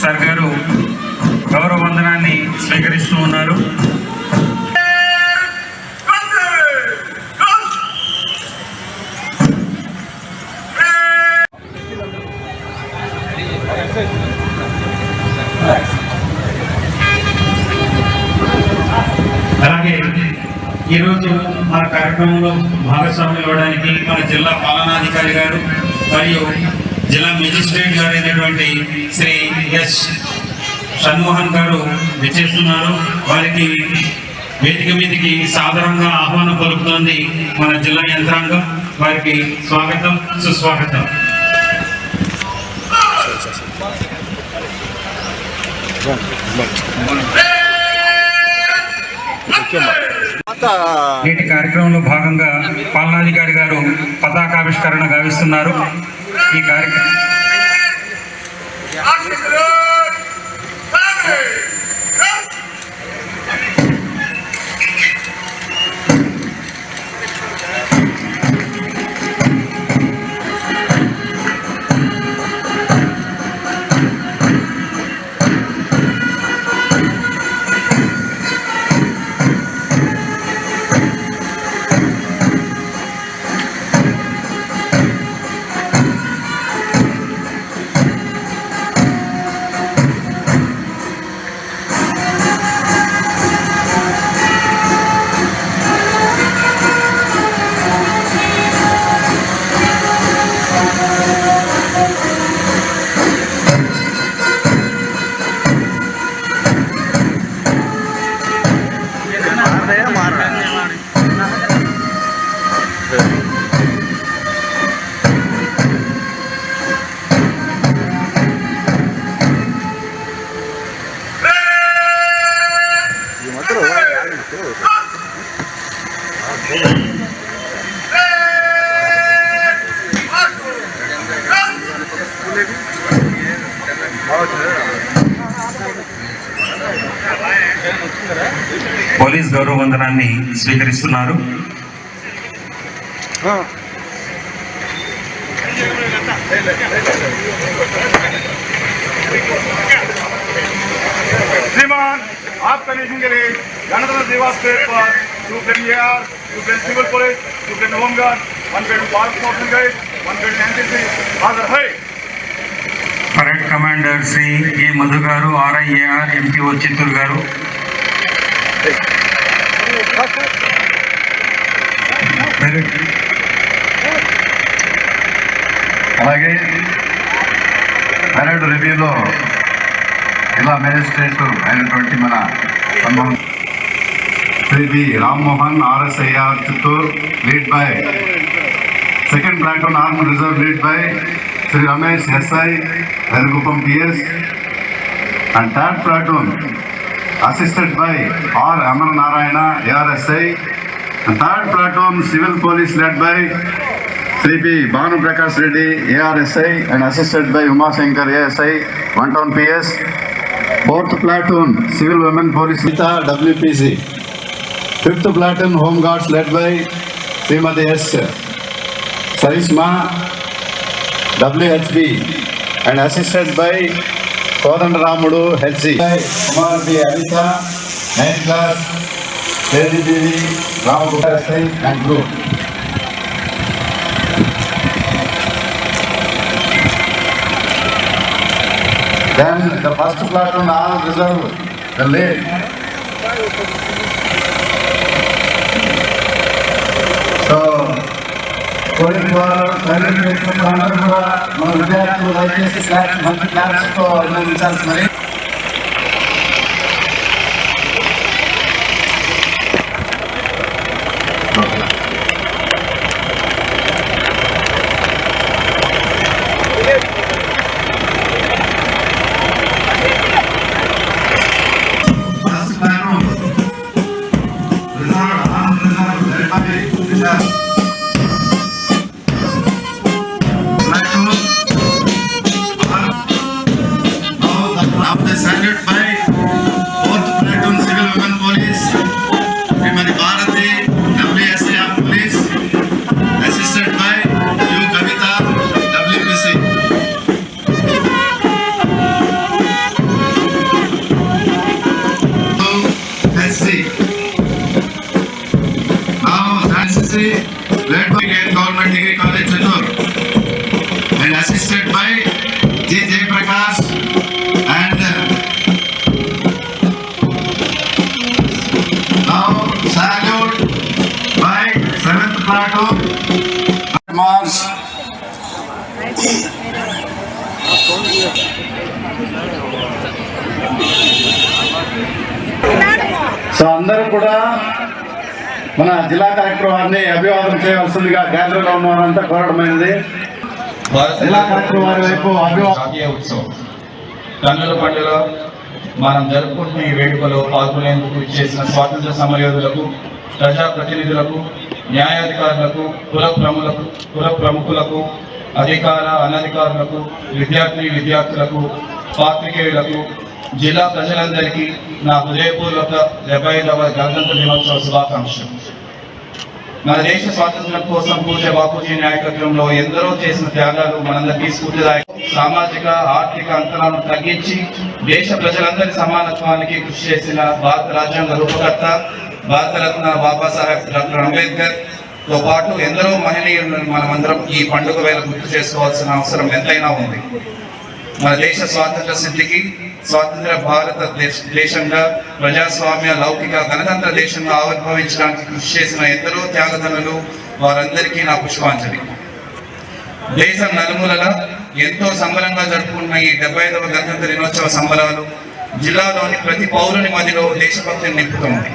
Sir గారు గౌరవ వందనాన్ని స్వీకరిస్తూ ఉన్నారు. అలాగే ఈరోజు మన కార్యక్రమంలో భాగస్వామ్యం ఇవ్వడానికి మన జిల్లా పాలనాధికారి గారు మరియు జిల్లా మెజిస్ట్రేట్ గారు అయినటువంటి శ్రీ ఎస్ షణ్మోహన్ గారు విచ్చేస్తున్నారు. వారికి వేదిక మీదకి సాధారణంగా ఆహ్వానం పలుకుతోంది మన జిల్లా యంత్రాంగం. వారికి స్వాగతం సుస్వాగతం. నేటి కార్యక్రమంలో భాగంగా పాలనాధికారి గారు పతాకావిష్కరణ గావిస్తున్నారు. ఈ కార్యక్రమం పోలీస్ గౌరవ వందనాన్ని స్వీకరిస్తున్నారు श्रीमान आपका नेशन के लिए गणतंत्र दिवस पे पर to you can civil police, you can home guard, one can park mountain guide, one can NCC, other high. Parade commander Shri A Madhu garu RIAR MPO Chittoor గారు అలాగే పరేడ్ రివ్యూలో జిల్లా మేజిస్ట్రేట్ అయినటువంటి మన సంబంధం Shri Rammohan RSIR Chittoor lead by second platform arm reserve lead by Shri Ramesh SI Venuguppam PS and third platoon assistant by R Amara Narayana ARSI and third platform civil police led by Shri P. Bhanuprakash Reddy ARSI and assistant by Umashankar ASI one town PS fourth platoon civil women police Sita WPC Fifth platoon, home guards led by Srimati S. Sarisma, WHB, and assisted by Kodanda Ramudu HC Kumar B Anitha ninth class Tejidevi Ramakumar and group Then the first platoon all reserve, the lead. Goicoara, Tarânia, Campanarva, Norberto, Laís, Sérgio, Rampilhar, Escola, Humanidades Marinhas. మన జిల్లా collector వారిని అభివాదం చేయవలసిందిగా కేంద్రంలో ఉన్న వారంతా కోరడమైనది. జిల్లా collector వారి వైపు అభివాదం ఉత్సవం. కన్నుల పండుగ మనం జరుపుకుంటున్న ఈ వేడుకలో పాల్గొనేందుకు చేసిన స్వాతంత్ర సమరయోధులకు ప్రజాప్రతినిధులకు న్యాయాధికారులకు కుల ప్రములకు కుల ప్రముఖులకు అధికార అనధికారులకు విద్యార్థి విద్యార్థులకు పాత్రికేయులకు జిల్లా ప్రజలందరికీ నా హృదయపూర్వక డెబ్బై ఐదవ గణతంత్ర దినోత్సవ శుభాకాంక్షలు. మన దేశ స్వాతంత్ర్యం కోసం పూజ బాపూజీ నాయకత్వంలో ఎందరో చేసిన త్యాగాలు మనందరికీ స్ఫూర్తిదాయకం. సామాజిక ఆర్థిక అంతరాలను తగ్గించి దేశ ప్రజలందరి సమానత్వానికి కృషి చేసిన భారత రాజ్యాంగ రూపకర్త భారతరత్న బాబాసాహెబ్ డాక్టర్ అంబేద్కర్తో పాటు ఎందరో మహనీయులను మనమందరం ఈ పండుగ వేళ గుర్తు చేసుకోవాల్సిన అవసరం ఎంతైనా ఉంది. మన దేశ స్వాతంత్ర సిద్ధికి స్వాతంత్ర భారత దేశంగా ప్రజాస్వామ్య లౌకిక గణతంత్ర దేశంగా ఆవిర్భవించడానికి కృషి చేసిన ఎందరో త్యాగదనులు వారందరికీ నా పుష్పాంజలి. దేశం నలుమూలల ఎంతో సంబరంగా జరుపుకున్న ఈ డెబ్బై ఐదవ గణతంత్ర దినోత్సవ సంబరాలు జిల్లాలోని ప్రతి పౌరుని మధ్యలో దేశభక్తిని నింపుతుంది.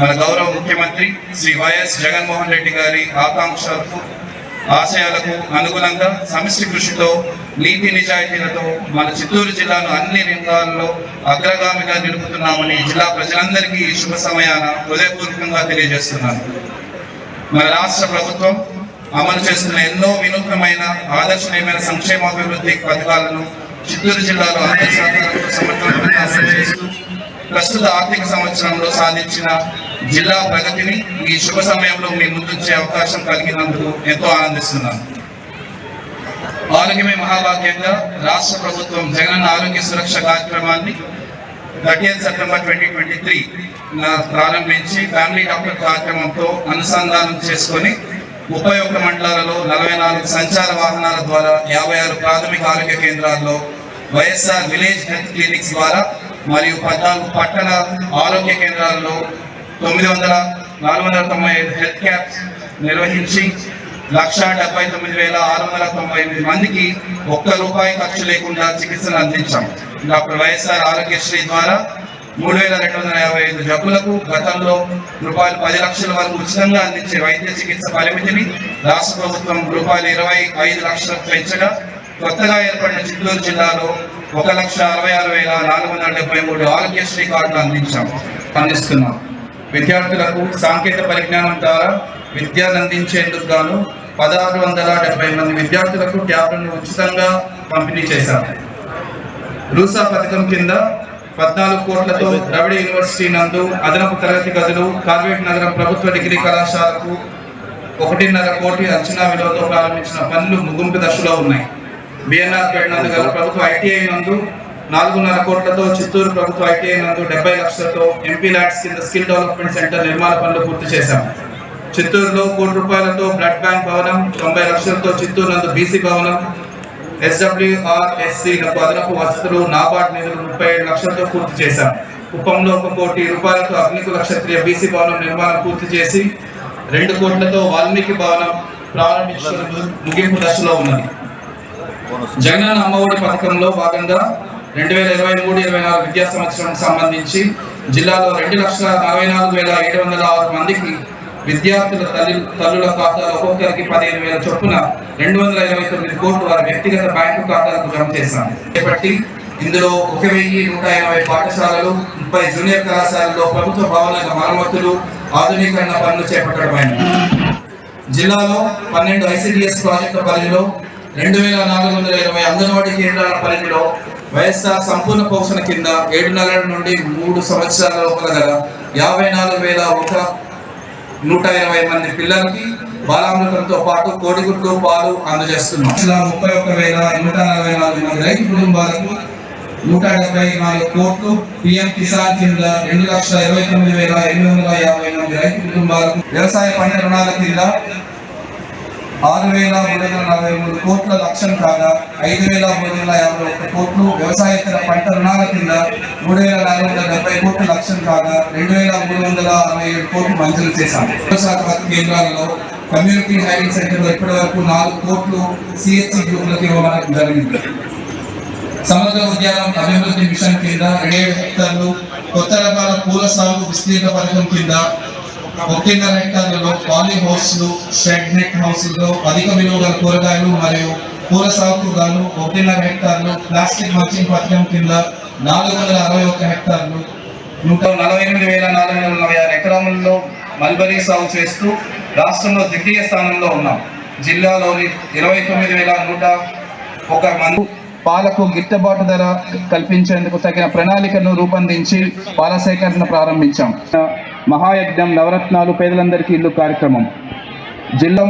మన గౌరవ ముఖ్యమంత్రి శ్రీ వైఎస్ జగన్మోహన్ రెడ్డి గారి ఆకాంక్షలకు ఆశయాలకు అనుగుణంగా సమిష్టి కృషితో నీతి నిజాయితీలతో మన చిత్తూరు జిల్లాను అన్ని రంగాల్లో అగ్రగామిగా నిలుపుతున్నామని జిల్లా ప్రజలందరికీ ఈ శుభ సమయాన హృదయపూర్వకంగా తెలియజేస్తున్నాను. మన రాష్ట్ర ప్రభుత్వం అమలు చేస్తున్న ఎన్నో వినూత్నమైన ఆదర్శనీయమైన సంక్షేమాభివృద్ధి పథకాలను చిత్తూరు జిల్లాలో అందరి సమర్థవంతంగా అమలు చేస్తూ ప్రస్తుత ఆర్థిక సంవత్సరంలో సాధించిన జిల్లా ప్రగతిని ఈ శుభ సమయంలో మీ ముందుంచే అవకాశం కలిగినందుకు ఎంతో ఆనందిస్తున్నాను. ఆరోగ్యమే మహాభాగ్యంగా రాష్ట్ర ప్రభుత్వం జగనన్న ఆరోగ్య సురక్ష కార్యక్రమాన్ని thirtieth September twenty twenty three ప్రారంభించి ఫ్యామిలీ డాక్టర్ కార్యక్రమంతో అనుసంధానం చేసుకొని ముప్పై ఒక్క మండలాలలో నలభై నాలుగు సంచార వాహనాల ద్వారా యాభై ఆరు ప్రాథమిక ఆరోగ్య కేంద్రాల్లో వైఎస్ఆర్ విలేజ్ హెల్త్ క్లినిక్స్ ద్వారా మరియు పద్నాలుగు పట్టణ ఆరోగ్య కేంద్రాల్లో తొమ్మిది వందల నాలుగు వందల తొంభై ఐదు హెల్త్ క్యాంప్స్ నిర్వహించి లక్ష డెబ్బై తొమ్మిది వేల ఆరు వందల తొంభై ఎనిమిది మందికి ఒక్క రూపాయి ఖర్చు లేకుండా చికిత్సను అందించాం. డాక్టర్ వైఎస్ఆర్ ఆరోగ్యశ్రీ ద్వారా మూడు వేల రెండు వందల యాభై ఐదు జబ్బులకు గతంలో రూపాయలు పది లక్షల వరకు ఉచితంగా అందించే వైద్య చికిత్స పరిమితిని రాష్ట్ర ప్రభుత్వం రూపాయలు ఇరవై ఐదు లక్షలకు పెంచగా కొత్తగా ఏర్పడిన చిత్తూరు జిల్లాలో ఒక లక్ష అరవై ఆరు వేల నాలుగు వందల డెబ్బై మూడు ఆరోగ్యశ్రీ కార్డులు అందించాం. అందిస్తున్నాం. విద్యార్థులకు సాంకేతిక పరిజ్ఞానం ద్వారా విద్యను అందించేందుకు గాను పదహారు వందల డెబ్బై మంది విద్యార్థులకు ట్యాబ్లను ఉచితంగా పంపిణీ చేశారు రూసా పథకం కింద పద్నాలుగు కోట్లతో ద్రవిడ యూనివర్సిటీ నందు అదనపు తరగతి గదులు కార్వేట్ నగరం ప్రభుత్వ డిగ్రీ కళాశాలకు ఒకటిన్నర కోటి అంచనా విలువతో ప్రారంభించిన పనులు ముగింపు దశలో ఉన్నాయి. బిఎన్ఆర్ పేట నందు గల ప్రభుత్వ ఐటీఐ నందు నాలుగున్నర కోట్లతో చిత్తూరు ప్రభుత్వ ఐటీఐ నందు డెబ్బై లక్షలతో ఎంపీ ల్యాడ్స్ కింద స్కిల్ డెవలప్మెంట్ సెంటర్ నిర్మాణ పనులు పూర్తి చేశాం. చిత్తూరులో కోటి రూపాయలతో బ్లడ్ బ్యాంక్ భవనం తొంభై లక్షలతో చిత్తూరు నందు బీసీ భవనం ఎస్డబ్ల్యూఆర్ఎస్సి అదనపు వసతులు నాబార్డ్ నిధులు ముప్పై ఏడు లక్షలతో పూర్తి చేశాం. కుప్పంలో ఒక కోటి రూపాయలతో అగ్నికుల క్షత్రియ బీసీ భవనం నిర్మాణం పూర్తి చేసి రెండు కోట్లతో వాల్మీకి భవనం ప్రారంభించడం ముగింపు దశలో ఉన్నది. జగనన్న అమ్మఒడి పథకంలో భాగంగా రెండు వేల ఇరవై మూడు ఇరవై నాలుగు విద్యా సంవత్సరానికి సంబంధించి జిల్లాలో రెండు లక్షల నలభై నాలుగు వేల ఏడు వందల ఆరు మందికి విద్యార్థుల తల్లి తల్లుల ఖాతాలో ఒక్కొక్కరికి పదిహేను వేల చొప్పున రెండు వందల ఇరవై తొమ్మిది కోట్లు వారి వ్యక్తిగత బ్యాంకు ఖాతాలకు జమ చేశాం చేపట్టి ఇందులో ఒక వెయ్యి నూట ఎనభై పాఠశాలలు ముప్పై జూనియర్ కళాశాలలో ప్రభుత్వ భవనాల మరమ్మతులు ఆధునీకరణ పనులు చేపట్టడమైనవి. జిల్లాలో పన్నెండు ఐసిడిఎస్ ప్రాజెక్టుల పరిధిలో రెండు వేల నాలుగు వందల ఇరవై అంగన్వాడీ కేంద్రాల పరిధిలో వైఎస్ఆర్ సంపూర్ణ పోషణ కింద ఏడున్నర నుండి మూడు సంవత్సరాల లోపల గల యాభై నాలుగు వేల ఒక నూట ఇరవై మంది పిల్లలకి బాలామృతంతో పాటు కోడిగుడ్లు పాలు అందజేస్తున్నాం. ఇలా ముప్పై ఒక్క వేల నూట నలభై నాలుగు మంది రైతు కుటుంబాలకు నూట డెబ్బై నాలుగు కోట్లు పిఎం కిసాన్ కింద రెండు లక్షల ఇరవై తొమ్మిది వేల ఎనిమిది వందల యాభై మంది రైతు కుటుంబాలకు వ్యవసాయ పంట రుణాల కింద ఆరు వేల మూడు వందల నలభై మూడు కోట్ల లక్ష్యం కాగా ఐదు వేల మూడు వందల యాభై ఒక్క కోట్లు వ్యవసాయేతర పంట రుణాల కింద మూడు వేల నాలుగు వందల డెబ్బై కోట్ల లక్ష్యం కాగా రెండు వేల మూడు వందల అరవై ఏడు కోట్లు మంజూరు చేశాం వ్యవసాయ కేంద్రాలలో కమ్యూనిటీ హైరింగ్ సెంటర్లో ఇప్పటి వరకు నాలుగు కోట్లు సిహెచ్సి గ్రూపులకు ఇవ్వడం జరిగింది. సముద్ర ఉద్యానం అభివృద్ధి మిషన్ కింద ఏడు హెక్టార్లు కొత్త రకాల పూల సాగు విస్తీర్ణ పథకం కింద ముఖ్యంగా రైతాంగంలో పాలీ హౌస్లు షెడ్ నెట్ హౌస్లలో అధిక విలువ గల కూరగాయలు మరియు పూల సాగుకు గాను ఒకటిన్నర హెక్టార్లు ప్లాస్టిక్ మల్చింగ్ పథకం కింద నాలుగు వందల అరవై ఒక్క హెక్టార్లు నూట నలభై ఎనిమిది వేల నాలుగు వందల నలభై ఆరు ఎకరాలలో మల్బరీ సాగు చేస్తూ రాష్ట్రంలో ద్వితీయ స్థానంలో ఉన్నాం. జిల్లాలోని ఇరవై తొమ్మిది వేల నూట ఒక మంది పాలకు గిట్టుబాటు ధర కల్పించేందుకు తగిన ప్రణాళికను రూపొందించి పాల సేకరణ ప్రారంభించాం. మహాయజ్ఞం నవరత్నాలు పేదలందరికీ ఇల్లు కార్యక్రమం. జిల్లా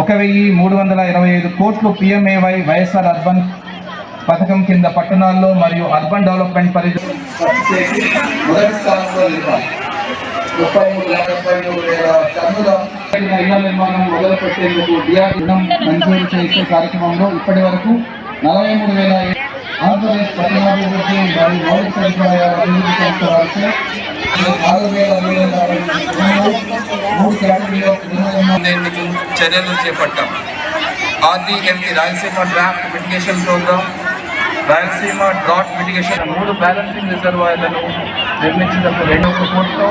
ఒక వెయ్యి మూడు వందల ఇరవై ఐదు కోట్లు పిఎంఏవై వైఎస్ఆర్ అర్బన్ పథకం కింద పట్టణాల్లో మరియు అర్బన్ డెవలప్మెంట్ పరిధి మొదటి స్థానంలో నిలిపారు ముప్పై మూడు మూడు వేల టన్నుల ఇళ్ళ నిర్మాణం మొదలు పెట్టేందుకు డిఆర్ రుణం మంజూరు చేసే కార్యక్రమంలో ఇప్పటి వరకు నలభై మూడు వేల ఆంధ్రప్రదేశ్ పట్టణాభివృద్ధి మరియు మౌలిక సదుపాయాల అభివృద్ధి సంస్థ వేల మూడు కేటగిరీలో చర్యలు చేపట్టాం. RDMP Rayalaseema drought mitigation programme Rayalaseema drought mitigation మూడు బ్యాలెన్సింగ్ రిజర్వాయర్లను నిర్మించినప్పుడు రెండు ఒక కోట్లో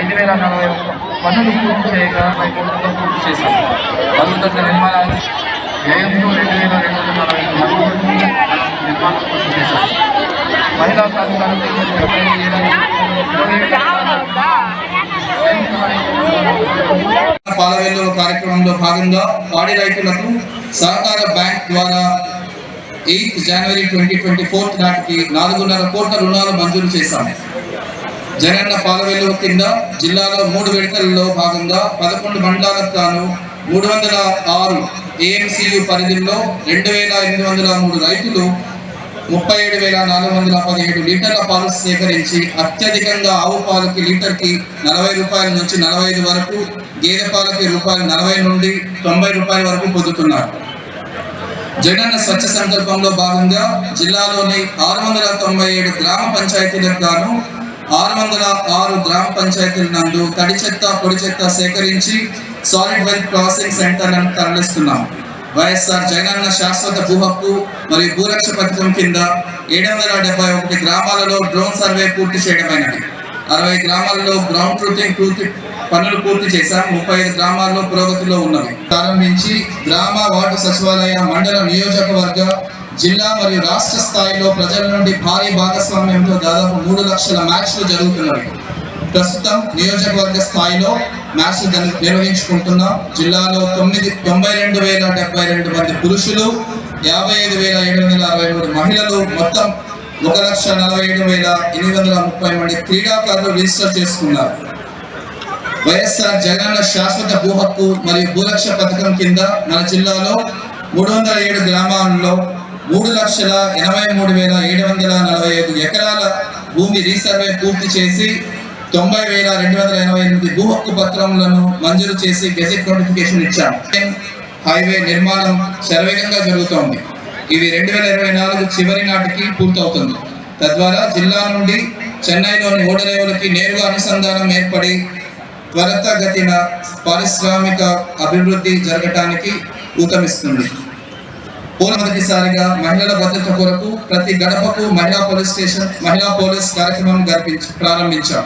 ఐదు వేల నలభై ఒక్క పనులు పూర్తి చేయగా ఐదు కోట్లతో పూర్తి చేశాం. మరుగుదొడ్ల నిర్మాణాలు వ్యయంతో రెండు వేల రెండు వందల నలభై నిర్మాణం పూర్తి చేశాం మహిళా సాధికారత ఇరవై పాలవేలు కార్యక్రమంలో భాగంగా పాడి రైతులకు సహకార బ్యాంక్ ద్వారా eighth January twenty twenty fourth నాటికి నాలుగున్నర కోట్ల రుణాలు మంజూరు చేశాము జగన్న పాలవేలు కింద జిల్లాలో మూడు విడతల్లో భాగంగా పదకొండు మండలాలకు గాను మూడు వందల ఆరు ఏఎంసీయు పరిధిలో రెండు వేల ఎనిమిది వందల మూడు రైతులు ముప్పై ఏడు వేల నాలుగు వందల పదిహేడు లీటర్ల పాలు సేకరించి అత్యధికంగా ఆవు పాలకి లీటర్కి నలభై రూపాయల నుంచి నలభై ఐదు వరకు గేదె పాలకి రూపాయలు నలభై నుండి తొంభై రూపాయల వరకు పొందుతున్నారు. జగన్ స్వచ్ఛ సంకల్పంలో భాగంగా జిల్లాలోని ఆరు వందల తొంభై ఏడు గ్రామ పంచాయతీలకు గాను ఆరు వందల ఆరు గ్రామ పంచాయతీల నందు తడి చెత్త పొడి చెత్త సేకరించి సాలిడ్ వెల్త్ ప్రాసెసింగ్ సెంటర్లను తరలిస్తున్నాం. వైఎస్ఆర్ జగనన్న శాశ్వత భూ హక్కు మరియు భూరక్ష పథకం కింద ఏడు వందల డెబ్బై ఒకటి గ్రామాలలో డ్రోన్ సర్వే పూర్తి చేయడమైనది. అరవై గ్రామాల్లో గ్రౌండ్ ట్రూతింగ్ పూర్తి పనులు పూర్తి చేశాం. ముప్పై ఐదు గ్రామాల్లో పురోగతిలో ఉన్నవి. ప్రారంభించి గ్రామ వార్డు సచివాలయ మండల నియోజకవర్గ జిల్లా మరియు రాష్ట్ర స్థాయిలో ప్రజల నుండి భారీ భాగస్వామ్యంతో దాదాపు మూడు లక్షల మ్యాచ్లు జరుగుతున్నవి. ప్రస్తుతం నియోజకవర్గ స్థాయిలో మ్యాచ్లు నిర్వహించుకుంటున్నాం. జిల్లాలో తొమ్మిది తొంభై రెండు వేల డెబ్బై రెండు మంది పురుషులు యాభై ఐదు వేల ఏడు వందల అరవై మూడు మహిళలు మొత్తం ఒక లక్ష నలభై ఏడు వేల ఎనిమిది వందల ముప్పై మంది క్రీడాకారులు రిజిస్టర్ చేసుకున్నారు. వైఎస్ఆర్ జగనన్న శాశ్వత భూ హక్కు మరియు భూరక్ష పథకం కింద మన జిల్లాలో మూడు వందల ఏడు గ్రామాల్లో మూడు లక్షల ఎనభై మూడు వేల ఏడు వందల నలభై ఐదు ఎకరాల భూమి రీసర్వే పూర్తి చేసి తొంభై వేల రెండు వందల ఎనభై ఎనిమిది భూ హక్కు పత్రములను మంజూరు చేసి గెజెట్ నోటిఫికేషన్ ఇచ్చాం హైవే నిర్మాణం శరవేగంగా జరుగుతోంది. ఇవి రెండు వేల ఇరవై నాలుగు చివరి నాటికి పూర్తవుతుంది. తద్వారా జిల్లా నుండి చెన్నైలోని ఓడరేవులకి నేరుగా అనుసంధానం ఏర్పడి త్వరితగతిన పారిశ్రామిక అభివృద్ధి జరగటానికి ఊతమిస్తుంది. మొదటిసారిగా మహిళల భద్రత కొరకు ప్రతి గడపకు మహిళా పోలీస్ స్టేషన్ మహిళా పోలీస్ కార్యక్రమం జరిపించి ప్రారంభించాం.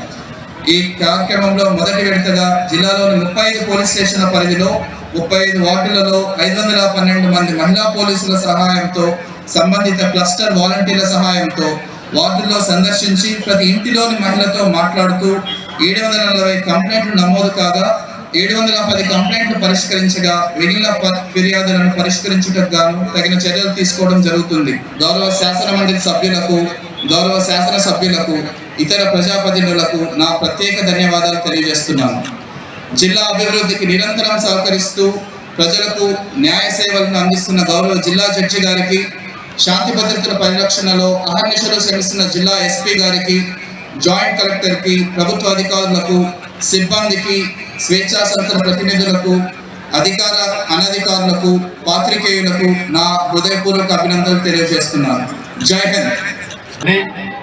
ఈ కార్యక్రమంలో మొదటి విడతగా జిల్లాలోని ముప్పై ఐదు పోలీస్ స్టేషన్ల పరిధిలో ముప్పై ఐదు వార్డులలో ఐదు వందల పన్నెండు మంది మహిళా పోలీసుల సహాయంతో సంబంధిత క్లస్టర్ వాలంటీర్ల సహాయంతో వార్డుల్లో సందర్శించి ప్రతి ఇంటిలోని మహిళతో మాట్లాడుతూ ఏడు వందల నలభై కంప్లైంట్లు నమోదు కాగా ఏడు వందల పది కంప్లైంట్లు పరిష్కరించగా మిగిలిన ఫిర్యాదులను పరిష్కరించుటకు గాను తగిన చర్యలు తీసుకోవడం జరుగుతుంది. గౌరవ శాసన మండలి సభ్యులకు గౌరవ శాసన సభ్యులకు ఇతర ప్రజాప్రతినిధులకు నా ప్రత్యేక ధన్యవాదాలు తెలియజేస్తున్నాను. జిల్లా అభివృద్ధికి నిరంతరం సహకరిస్తూ ప్రజలకు న్యాయ సేవలను అందిస్తున్న గౌరవ జిల్లా జడ్జి గారికి శాంతి భద్రతల పరిరక్షణలో అహర్నిశలు శ్రమిస్తున్న జిల్లా ఎస్పీ గారికి జాయింట్ కలెక్టర్కి ప్రభుత్వ అధికారులకు సిబ్బందికి స్వేచ్ఛా సంస్థల ప్రతినిధులకు అధికార అనధికారులకు పాత్రికేయులకు నా హృదయపూర్వక అభినందనలు తెలియజేస్తున్నాను. జై హింద్.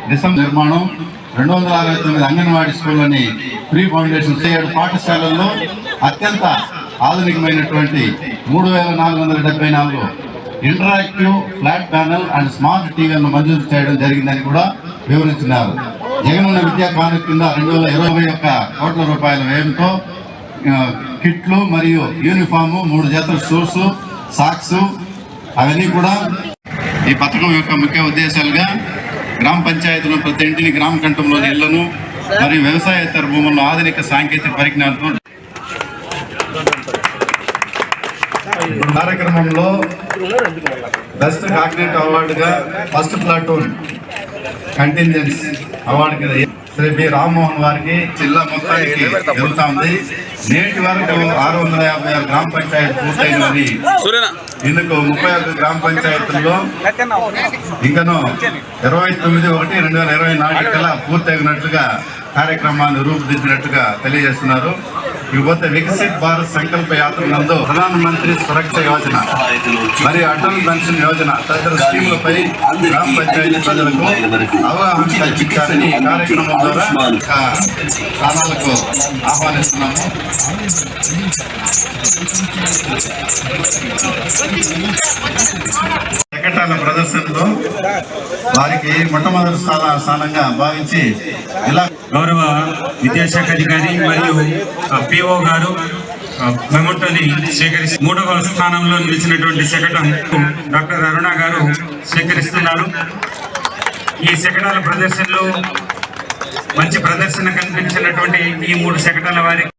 డిసెంబర్ నిర్మాణం. రెండు వందల అరవై తొమ్మిది అంగన్వాడీ స్కూళ్ళని ప్రీ ఫౌండేషన్ ఏడు పాఠశాలల్లో అత్యంత ఆధునికమైనటువంటి మూడు వేల నాలుగు వందల డెబ్బై నాలుగు interactive flat panel and smart టీవీలను మంజూరు చేయడం జరిగిందని కూడా వివరించినారు. జగనన్న విద్యా కాను కింద రెండు వేల ఇరవై ఒక్క కోట్ల రూపాయల వ్యయంతో కిట్లు మరియు యూనిఫాము మూడు జతల షూస్ సాక్స్ అవన్నీ కూడా ఈ పథకం యొక్క ముఖ్య ఉద్దేశాలుగా గ్రామ పంచాయతీలో ప్రతి ఇంటిని గ్రామ కంఠంలోని ఇళ్ళను మరియు వ్యవసాయేతర భూముల్లో ఆధునిక సాంకేతిక పరిజ్ఞానంతో కార్యక్రమంలో బెస్ట్ కాగ్నేట్ అవార్డుగా ఫస్ట్ ప్లాటూన్ కంటింజెన్స్ అవార్డు కింద శ్రీ బి రామ్మోహన్ వారికి జిల్లా మొత్తానికి జరుగుతా ఉంది. నేటి వరకు ఆరు వందల యాభై ఆరు గ్రామ పంచాయతీ పూర్తయినది. ఇందుకు ముప్పై ఒక్క గ్రామ పంచాయతీల్లో ఇంకను ఇరవై తొమ్మిది ఒకటి రెండు వేల ఇరవై నాటికల్లా పూర్తయినట్లుగా కార్యక్రమాన్ని రూపుదిద్దినట్టుగా తెలియజేస్తున్నారు. యువత వికసిత్ భారత్ సంకల్ప యాత్ర నందు ప్రధానమంత్రి సురక్ష యోజన మరియు అటల్ పెన్షన్ యోజన తదితర స్కీములపై గ్రామ పంచాయతీ ప్రజలకు అవగాహన కల్పించాలని కార్యక్రమం ద్వారా స్థానాలకు ఆహ్వానిస్తున్నాము. శకటాల ప్రదర్శనలో వారికి మొట్టమొదటి స్థాన స్థానంగా భావించి ఇలా గౌరవ విద్యాశాఖ అధికారి మరియు పిఓ గారు ఆ, మెమోటోని స్వీకరిస్తూ మూడవ స్థానంలో నిలిచినటువంటి శకటం డాక్టర్ అరుణ గారు స్వీకరిస్తున్నారు ఈ శకటాల ప్రదర్శనలో మంచి ప్రదర్శన కనిపించినటువంటి ఈ మూడు శకటాల వారికి